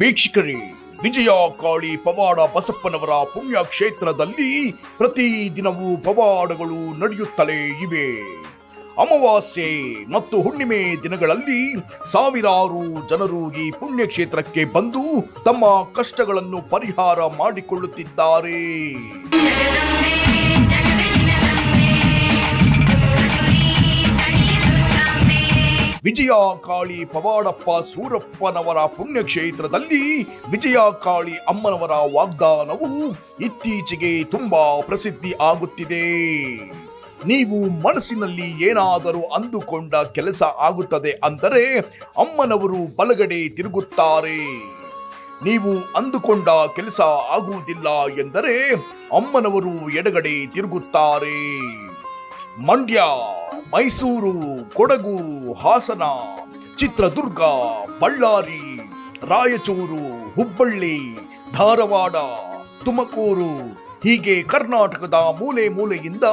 ವೀಕ್ಷಕರೇ, ವಿಜಯ ಕಾಳಿ ಪವಾಡ ಬಸಪ್ಪನವರ ಪುಣ್ಯ ಕ್ಷೇತ್ರದಲ್ಲಿ ಪ್ರತಿ ದಿನವೂ ಪವಾಡಗಳು ನಡೆಯುತ್ತಲೇ ಇವೆ. ಅಮಾವಾಸ್ಯೆ ಮತ್ತು ಹುಣ್ಣಿಮೆ ದಿನಗಳಲ್ಲಿ ಸಾವಿರಾರು ಜನರು ಈ ಪುಣ್ಯಕ್ಷೇತ್ರಕ್ಕೆ ಬಂದು ತಮ್ಮ ಕಷ್ಟಗಳನ್ನು ಪರಿಹಾರ ಮಾಡಿಕೊಳ್ಳುತ್ತಿದ್ದಾರೆ. ವಿಜಯ ಕಾಳಿ ಪವಾಡಪ್ಪ ಸೂರಪ್ಪನವರ ಪುಣ್ಯಕ್ಷೇತ್ರದಲ್ಲಿ ವಿಜಯ ಕಾಳಿ ಅಮ್ಮನವರ ವಾಗ್ದಾನವು ಇತ್ತೀಚೆಗೆ ತುಂಬಾ ಪ್ರಸಿದ್ಧಿ ಆಗುತ್ತಿದೆ. ನೀವು ಮನಸ್ಸಿನಲ್ಲಿ ಏನಾದರೂ ಅಂದುಕೊಂಡ ಕೆಲಸ ಆಗುತ್ತದೆ ಅಂದರೆ ಅಮ್ಮನವರು ಬಲಗಡೆ ತಿರುಗುತ್ತಾರೆ. ನೀವು ಅಂದುಕೊಂಡ ಕೆಲಸ ಆಗುವುದಿಲ್ಲ ಎಂದರೆ ಅಮ್ಮನವರು ಎಡಗಡೆ ತಿರುಗುತ್ತಾರೆ. ಮಂಡ್ಯ ಮೈಸೂರು, ಕೊಡಗು, ಹಾಸನ, ಚಿತ್ರದುರ್ಗ, ಬಳ್ಳಾರಿ, ರಾಯಚೂರು, ಹುಬ್ಬಳ್ಳಿ, ಧಾರವಾಡ, ತುಮಕೂರು, ಹೀಗೆ ಕರ್ನಾಟಕದ ಮೂಲೆ ಮೂಲೆಯಿಂದ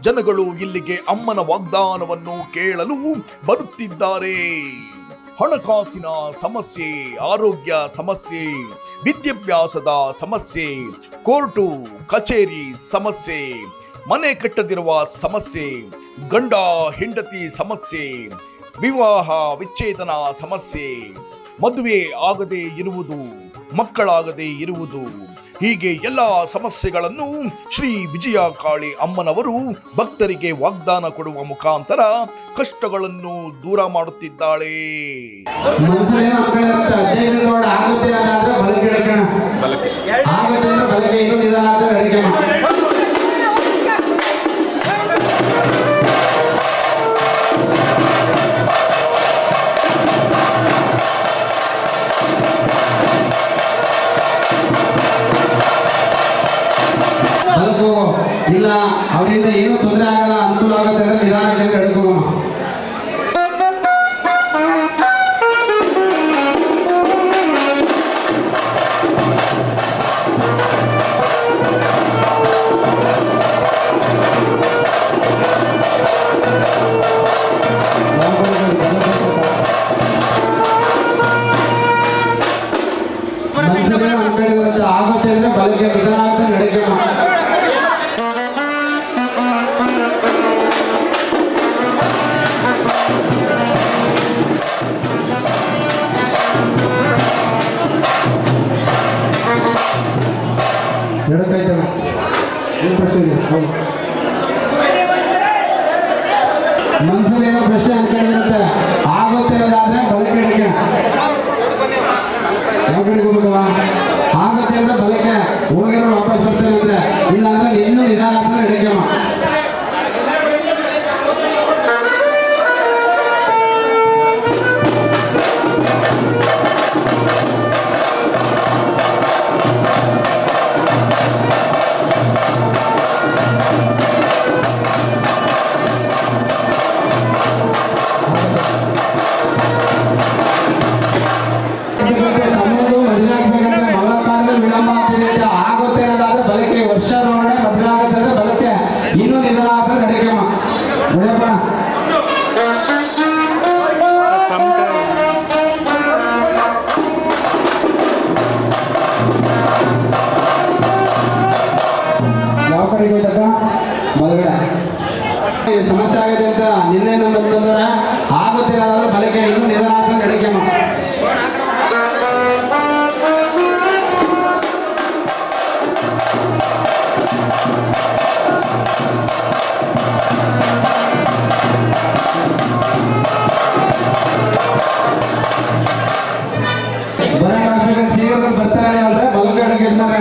ಜನಗಳು ಇಲ್ಲಿಗೆ ಅಮ್ಮನ ವಾಗ್ದಾನವನ್ನು ಕೇಳಲು ಬರುತ್ತಿದ್ದಾರೆ. ಹಣಕಾಸಿನ ಸಮಸ್ಯೆ, ಆರೋಗ್ಯ ಸಮಸ್ಯೆ, ವಿದ್ಯಾಭ್ಯಾಸದ ಸಮಸ್ಯೆ, ಕೋರ್ಟು, ಕಚೇರಿ ಸಮಸ್ಯೆ ಮನೆ ಕಟ್ಟದಿರುವ ಸಮಸ್ಯೆ ಗಂಡ ಹೆಂಡತಿ ಸಮಸ್ಯೆ ವಿವಾಹ ವಿಚ್ಛೇದನ ಸಮಸ್ಯೆ ಮದುವೆ ಆಗದೆ ಇರುವುದು ಮಕ್ಕಳಾಗದೆ ಇರುವುದು ಹೀಗೆ ಎಲ್ಲ ಸಮಸ್ಯೆಗಳನ್ನು ಶ್ರೀ ವಿಜಯ ಕಾಳಿ ಅಮ್ಮನವರು ಭಕ್ತರಿಗೆ ವಾಗ್ದಾನ ಕೊಡುವ ಮುಖಾಂತರ ಕಷ್ಟಗಳನ್ನು ದೂರ ಮಾಡುತ್ತಿದ್ದಾಳೆ. ಬಲಕ್ಕೆ ಇಲ್ಲ ಅವರಿಂದ ಏನು ತೊಂದರೆ ಆಗಲ್ಲ ಅನುಕೂಲ ಆಗುತ್ತೆ ಅಂದ್ರೆ ಹೌದು ಮನಸ್ಸಲ್ಲಿ ಏನೋ ಪ್ರಶ್ನೆ ಅನ್ಕೊಂಡಿರುತ್ತೆ. ಆಗುತ್ತೆ ಅನ್ನೋದಾದ್ರೆ ಬಲಕ್ಕೆ ಹಿಡಿಕೆ ಯಾವ ಕಡೆಗೆ ಆಗುತ್ತೆ ಅಂದ್ರೆ ಬಲಕ್ಕೆ ಹೋಗಿರೋ ವಾಪಸ್ ಬರ್ತಾರೆ ಅಂದ್ರೆ. ಇಲ್ಲ ಅಂದ್ರೆ ಇನ್ನೂ ನಿಧಾನ ಬರ್ತಾರೆ ಅಂದ್ರೆ ಬಲಗಡೆಗೆ ಇರ್ತಾರೆ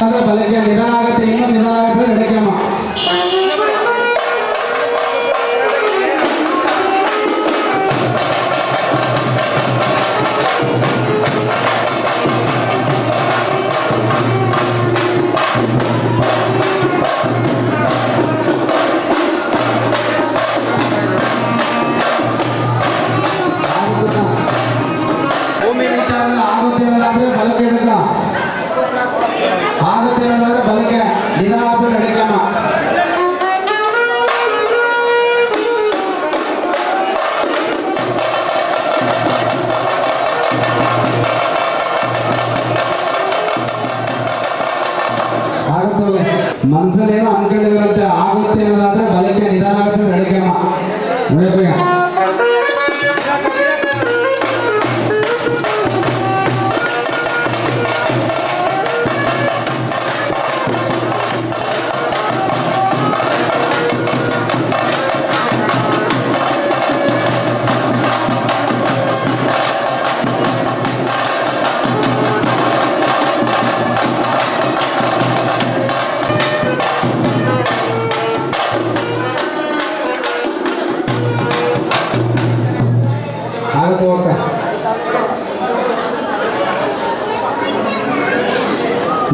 ಅಂದ್ರೆ ಬಲಕ್ಕೆ ನಿಧಾನ ಆಗುತ್ತೆ ಇನ್ನೂ ಆಗುತ್ತೆ ಮನಸ್ಸಲ್ಲಿ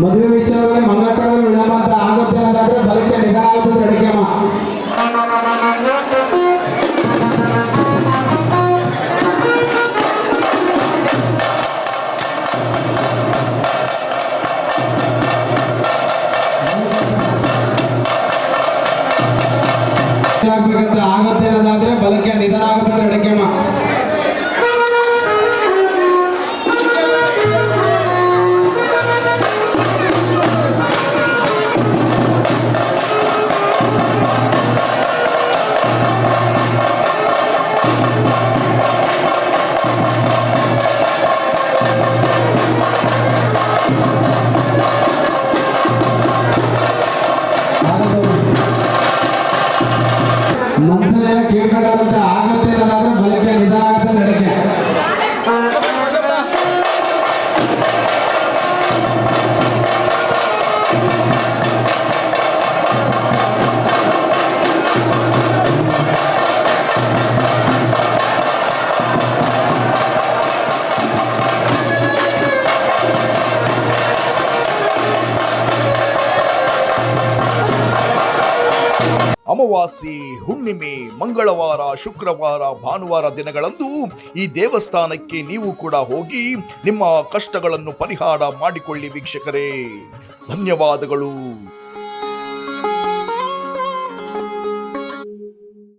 ಮದುವೆ ವಿಚಾರದಲ್ಲಿ ಮಂಗಳಕರದಲ್ಲಿ ವಿಳಂಬ ಅಂತ ಆಗುತ್ತೆ ಅನ್ನೋದಾದ್ರೆ ಬಲಕ್ಕೆ ನಿಧಾನ ಆಗುತ್ತೆ ಅಮಾವಾಸ್ಯೆ ಹುಣ್ಣಿಮೆ, ಮಂಗಳವಾರ, ಶುಕ್ರವಾರ, ಭಾನುವಾರ ದಿನಗಳಂದು ಈ ದೇವಸ್ಥಾನಕ್ಕೆ ನೀವು ಕೂಡ ಹೋಗಿ ನಿಮ್ಮ ಕಷ್ಟಗಳನ್ನು ಪರಿಹಾರ ಮಾಡಿಕೊಳ್ಳಿ ವೀಕ್ಷಕರೇ. ಧನ್ಯವಾದಗಳು.